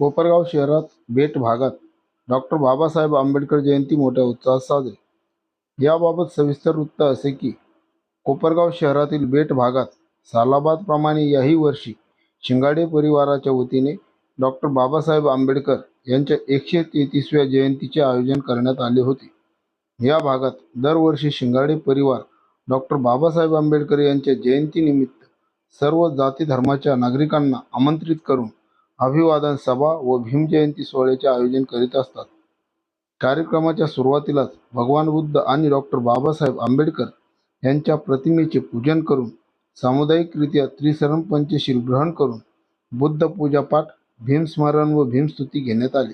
कोपरगाव शहरात बेट भागात डॉक्टर बाबासाहेब आंबेडकर जयंती मोठ्या उत्साहात साजरी. याबाबत सविस्तर वृत्त असे की कोपरगाव शहरातील बेट भागात सालाबादप्रमाणे याही वर्षी शिंगाडे परिवाराच्या वतीने डॉक्टर बाबासाहेब आंबेडकर यांच्या एकशे तेहतीसव्या जयंतीचे आयोजन करण्यात आले होते. या भागात दरवर्षी शिंगाडे परिवार डॉक्टर बाबासाहेब आंबेडकर यांच्या जयंतीनिमित्त सर्व जाती धर्माच्या नागरिकांना आमंत्रित करून अभिवादन सभा व भीमजयंती सोहळ्याचे आयोजन करीत असतात. कार्यक्रमाच्या सुरुवातीलाच भगवान बुद्ध आणि डॉक्टर बाबासाहेब आंबेडकर यांच्या प्रतिमेचे पूजन करून सामुदायिकरित्या त्रिसरण पंचशील ग्रहण करून बुद्ध पूजापाठ भीमस्मरण व भीमस्तुती घेण्यात आली.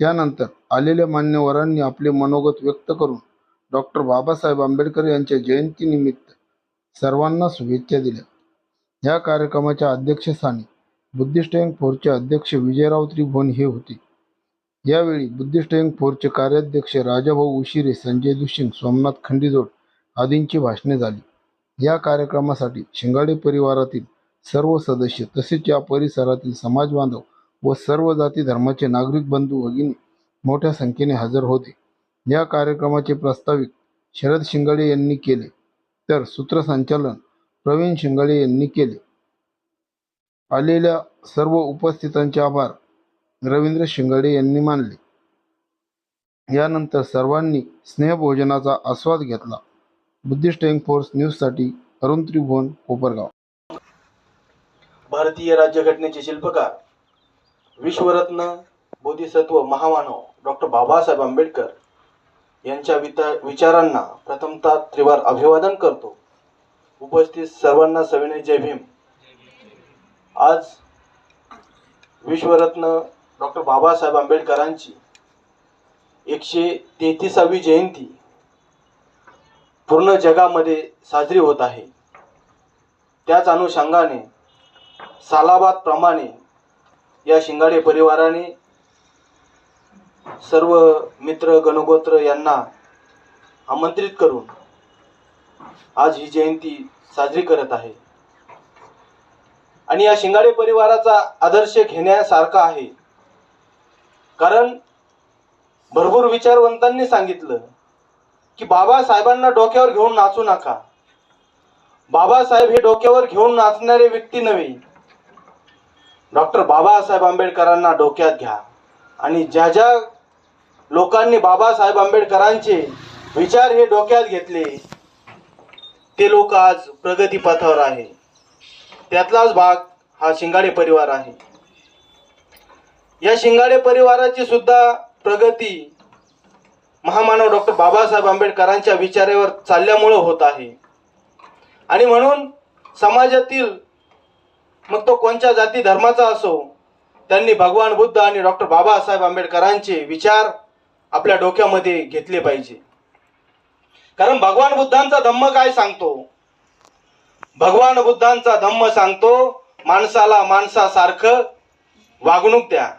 त्यानंतर आलेल्या मान्यवरांनी आपले मनोगत व्यक्त करून डॉक्टर बाबासाहेब आंबेडकर यांच्या जयंतीनिमित्त सर्वांना शुभेच्छा दिल्या. या कार्यक्रमाच्या अध्यक्षस्थानी बुद्धिस्ट यंग फोरचे अध्यक्ष विजयराव त्रिभुवन हे होते. यावेळी बुद्धिस्ट यंग फोरचे कार्याध्यक्ष राजाभाऊ उशिरे संजय दुशिंग सोमनाथ खंडीजोड आदींची भाषणे झाली. या कार्यक्रमासाठी शिंगाडे परिवारातील सर्व सदस्य तसेच या परिसरातील समाज बांधव व सर्व जाती धर्माचे नागरिक बंधू भगिनी मोठ्या संख्येने हजर होते. या कार्यक्रमाचे प्रास्ताविक शरद शिंगाडे यांनी केले. तर सूत्रसंचालन प्रवीण शिंगाडे यांनी केले. आलेल्या सर्व उपस्थितांचे आभार. रवींद्र शिंगाडे यांनी मानले. यानंतर सर्वांनी स्नेहभोजनाचा आस्वाद घेतला. बुद्धिस्ट यंग फोर्स न्यूजसाठी अरुण त्रिभुवन कोपरगाव. भारतीय राज्यघटनेचे शिल्पकार विश्वरत्न बोधिसत्व महामानव डॉक्टर बाबासाहेब आंबेडकर यांच्या विता विचारांना प्रथमतः त्रिवार अभिवादन करतो. उपस्थित सर्वांना सविनय जय भीम. आज विश्वरत्न डॉक्टर बाबासाहेब आंबेडकरांची एकशे तेहतीसावी जयंती पूर्ण जगामध्ये साजरी होत आहे. त्याच अनुषंगाने सालाबादप्रमाणे या शिंगाडे परिवाराने सर्व मित्र गणगोत्र यांना आमंत्रित करून आज ही जयंती साजरी करत आहे. आणि या शिंगाडे परिवाराचा आदर्श घेण्यासारखा आहे. कारण भरपूर विचारवंतांनी सांगितलं की बाबासाहेबांना डोक्यावर घेऊन नाचू नका. बाबासाहेब हे डोक्यावर घेऊन नाचणारे व्यक्ती नव्हे. डॉक्टर बाबासाहेब आंबेडकरांना डोक्यात घ्या. आणि ज्या ज्या लोकांनी बाबासाहेब आंबेडकरांचे विचार हे डोक्यात घेतले ते लोक आज प्रगतीपथावर आहे त्यातलाच भाग हा शिंगाडे परिवार आहे. या शिंगाडे परिवाराची सुद्धा प्रगती महामानव डॉक्टर बाबासाहेब आंबेडकरांच्या विचारावर चालल्यामुळं होत आहे. आणि म्हणून समाजातील मग तो कोणत्या जाती धर्माचा असो त्यांनी भगवान बुद्ध आणि डॉक्टर बाबासाहेब आंबेडकरांचे विचार आपल्या डोक्यामध्ये घेतले पाहिजे. कारण भगवान बुद्धांचा धम्म काय सांगतो? भगवान बुद्धांचा धम्म सांगतो माणसाला माणसासारखं वागणूक द्या.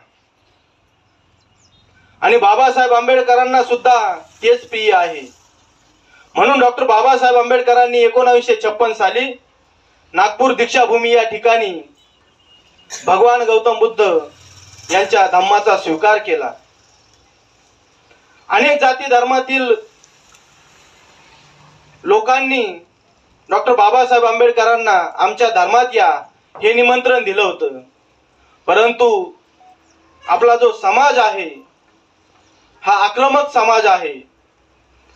आणि बाबासाहेब आंबेडकरांना सुद्धा तेच प्रिय आहे. म्हणून डॉक्टर बाबासाहेब आंबेडकरांनी एकोणावीसशे छप्पन साली नागपूर दीक्षाभूमी या ठिकाणी भगवान गौतम बुद्ध यांच्या धम्माचा स्वीकार केला. अनेक जाती धर्मातील लोकांनी डॉक्टर बाबासाहेब आंबेडकरांना आमच्या धर्मात या हे निमंत्रण दिलं होतं. परंतु आपला जो समाज आहे हा आक्रमक समाज आहे.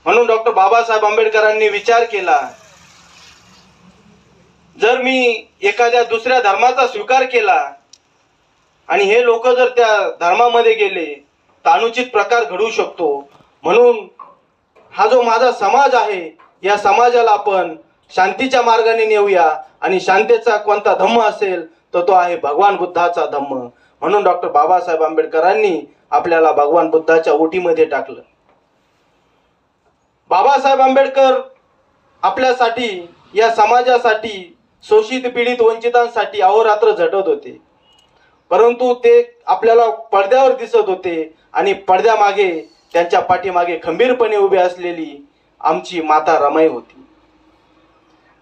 म्हणून डॉक्टर बाबासाहेब आंबेडकरांनी विचार केला जर मी एखाद्या दुसऱ्या धर्माचा स्वीकार केला आणि हे लोक जर त्या धर्मामध्ये गेले तर अनुचित प्रकार घडू शकतो. म्हणून हा जो माझा समाज आहे या समाजाला आपण शांतीच्या मार्गाने नेऊया. आणि शांतीचा कोणता धम्म असेल तर तो आहे भगवान बुद्धाचा धम्म. म्हणून डॉक्टर बाबासाहेब आंबेडकरांनी आपल्याला भगवान बुद्धाच्या ओटीमध्ये टाकलं. बाबासाहेब आंबेडकर आपल्यासाठी या समाजासाठी शोषित पीडित वंचितांसाठी अहोरात्र झटत होते. परंतु ते आपल्याला पडद्यावर दिसत होते आणि पडद्यामागे त्यांच्या पाठीमागे खंबीरपणे उभी असलेली आमची माता रमाई होती.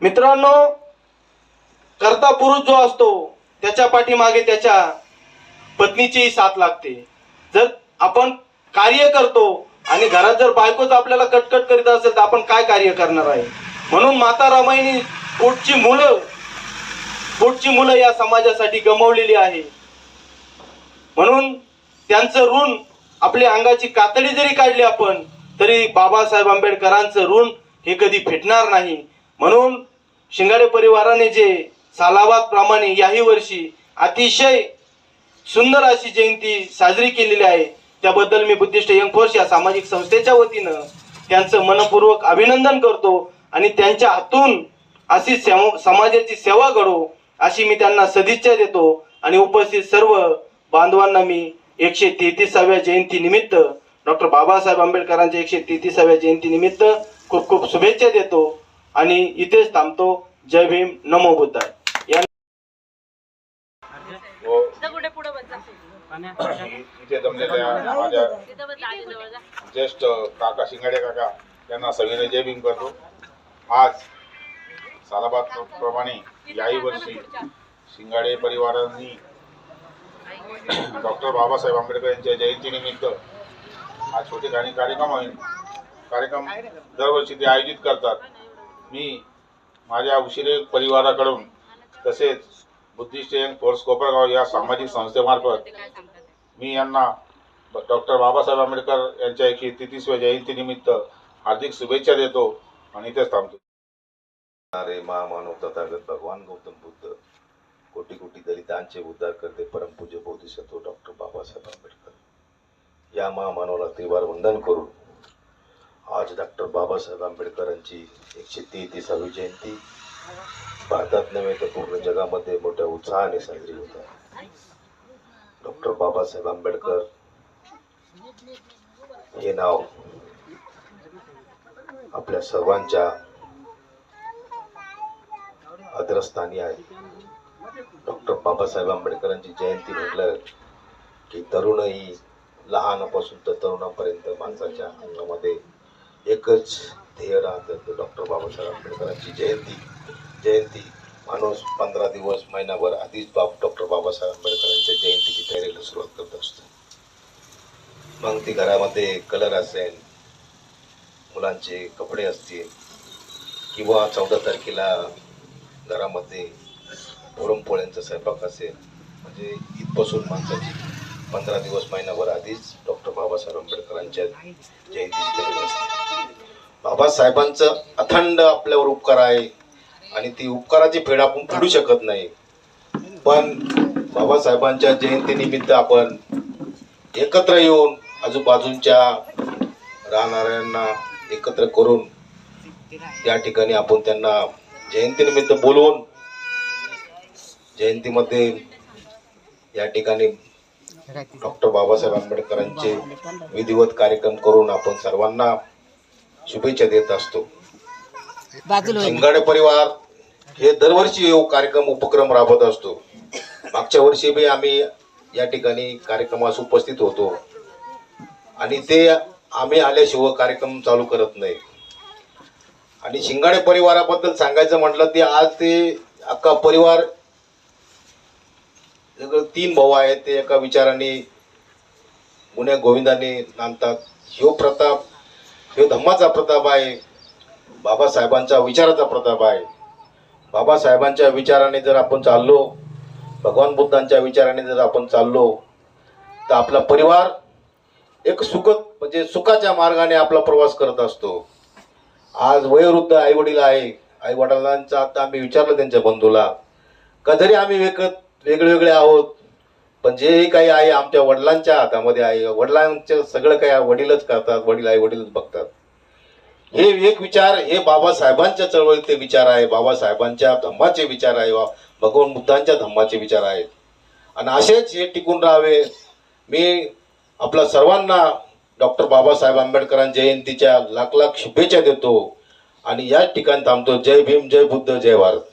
मित्रांनो कर्ता पुरुष जो असतो त्याच्या पाठीमागे त्याच्या पत्नीचीही साथ लागते. जर आपण कार्य करतो आणि घरात जर बायकोच आपल्याला कटकट करीत असेल तर आपण काय कार्य करणार आहे? म्हणून माता रामाईनी पोटची मुलं पोटची मुलं या समाजासाठी गमावलेली आहे. म्हणून त्यांचं ऋण आपल्या अंगाची कातडी जरी काढली आपण तरी बाबासाहेब आंबेडकरांचं ऋण हे कधी फिटणार नाही. म्हणून शिंगाडे परिवाराने जे सालाबाद प्रमाणे याही वर्षी अतिशय सुंदर अशी जयंती साजरी केलेली आहे त्याबद्दल मी बुद्धिस्ट यंग फोर्स या सामाजिक संस्थेच्या वतीनं त्यांचं मनपूर्वक अभिनंदन करतो आणि त्यांच्या हातून अशी सेव समाजाची सेवा घडो अशी मी त्यांना सदिच्छा देतो. आणि उपस्थित सर्व बांधवांना मी एकशे तेहतीसाव्या जयंतीनिमित्त डॉक्टर बाबासाहेब आंबेडकरांच्या एकशे तेहतीसाव्या जयंतीनिमित्त खूप खूप शुभेच्छा देतो. आणि इथेच थांबतो. जय भीम. नमो बुद्धाय हो. इथे जमलेल्या माझ्या ज्येष्ठ काका शिंगाडे काका यांना सगळीने जय भीम करतो. आज सालाबाद प्रमाणे याही वर्षी शिंगाडे परिवारांनी डॉक्टर बाबासाहेब आंबेडकर यांच्या जयंतीनिमित्त हा छोटे गाणी कार्यक्रम आहे कार्यक्रम दरवर्षी ते आयोजित करतात. मी माझ्या उशिरे परिवाराकडून तसेच बुद्धिस्ट यंग फोर्स कोपरगाव या सामाजिक संस्थेमार्फत मी यांना डॉक्टर बाबासाहेब आंबेडकर यांच्या एकशे तेहतीसव्या जयंतीनिमित्त हार्दिक शुभेच्छा देतो आणि इथेच थांबतो. अरे महामानव तथागत भगवान गौतम बुद्ध. कोटी कोटी दलितांचे उद्धार करते परमपूज्य बोधिसत्व डॉक्टर बाबासाहेब आंबेडकर. या महामानवाला त्रिवार वंदन करून आज डॉक्टर बाबासाहेब आंबेडकरांची एकशे तेहतीसावी जयंती. भारतात नव्हे तर पूर्ण जगामध्ये मोठ्या उत्साहाने साजरी होत आहे. डॉक्टर बाबासाहेब आंबेडकर हे नाव आपल्या सर्वांच्या अग्रस्थानी आहे. डॉक्टर बाबासाहेब आंबेडकरांची जयंती म्हटलं की तरुणही लहानापासून तर तरुणापर्यंत माणसाच्या अंगामध्ये एकच ध्येय राहतं डॉक्टर बाबासाहेब आंबेडकरांची जयंती. जयंती माणूस पंधरा दिवस महिनाभर आधीच बाब डॉक्टर बाबासाहेब आंबेडकरांच्या जयंतीची तयारीला सुरुवात करत असतो. मग ती घरामध्ये कलर असेल मुलांचे कपडे असतील किंवा चौदा तारखेला घरामध्ये पुरणपोळ्यांचा स्वयंपाक असेल म्हणजे इथपासून माणसाची पंधरा दिवस महिनाभर आधीच डॉक्टर बाबासाहेब आंबेडकरांच्या जयंतीची तयारी असते. बाबासाहेबांचं अथंड आपल्यावर उपकार आहे. आणि ती उपकाराची फेड आपण फेडू शकत नाही. पण बाबासाहेबांच्या जयंतीनिमित्त आपण एकत्र येऊन आजूबाजूच्या राहणाऱ्यांना एकत्र करून या ठिकाणी आपण त्यांना जयंतीनिमित्त बोलवून जयंतीमध्ये या ठिकाणी डॉक्टर बाबासाहेब आंबेडकरांचे विधिवत कार्यक्रम करून आपण सर्वांना शुभेच्छा देत असतो. शिंगाडे परिवार हे दरवर्षी हे कार्यक्रम उपक्रम राबवत असतो. मागच्या वर्षी बी आम्ही या ठिकाणी कार्यक्रमास उपस्थित होतो. आणि ते आम्ही आल्याशिवाय कार्यक्रम चालू करत नाही. आणि शिंगाडे परिवाराबद्दल सांगायचं म्हटलं ते आज ते अख्खा परिवार तीन भाऊ आहेत ते एका विचाराने गुन्ह्या गोविंदाने नांदतात. ह्यो हे धम्माचा प्रताप आहे. बाबासाहेबांच्या विचाराचा प्रताप आहे. बाबासाहेबांच्या विचाराने जर आपण चाललो भगवान बुद्धांच्या विचाराने जर आपण चाललो तर आपला परिवार एक सुखद म्हणजे सुखाच्या मार्गाने आपला प्रवास करत असतो. आज वयोवृद्ध आईवडील आहे. आईवडिलांचा आता आम्ही विचारलं त्यांच्या बंधूला का जरी आम्ही वेगळं वेगळे वेगळे आहोत पण जे काही आहे आमच्या वडिलांच्या हातामध्ये आहे वडिलांचं सगळं काही वडीलच करतात वडील आई वडीलच बघतात. हे एक विचार हे बाबासाहेबांच्या चळवळीतले विचार आहे बाबासाहेबांच्या धम्माचे विचार आहे भगवान बुद्धांच्या धम्माचे विचार आहेत. आणि असेच हे टिकून राहावे. मी आपल्या सर्वांना डॉक्टर बाबासाहेब आंबेडकरांच्या जयंतीच्या लाख लाख शुभेच्छा देतो. आणि याच ठिकाणी थांबतो. जय भीम जय बुद्ध जय भारत.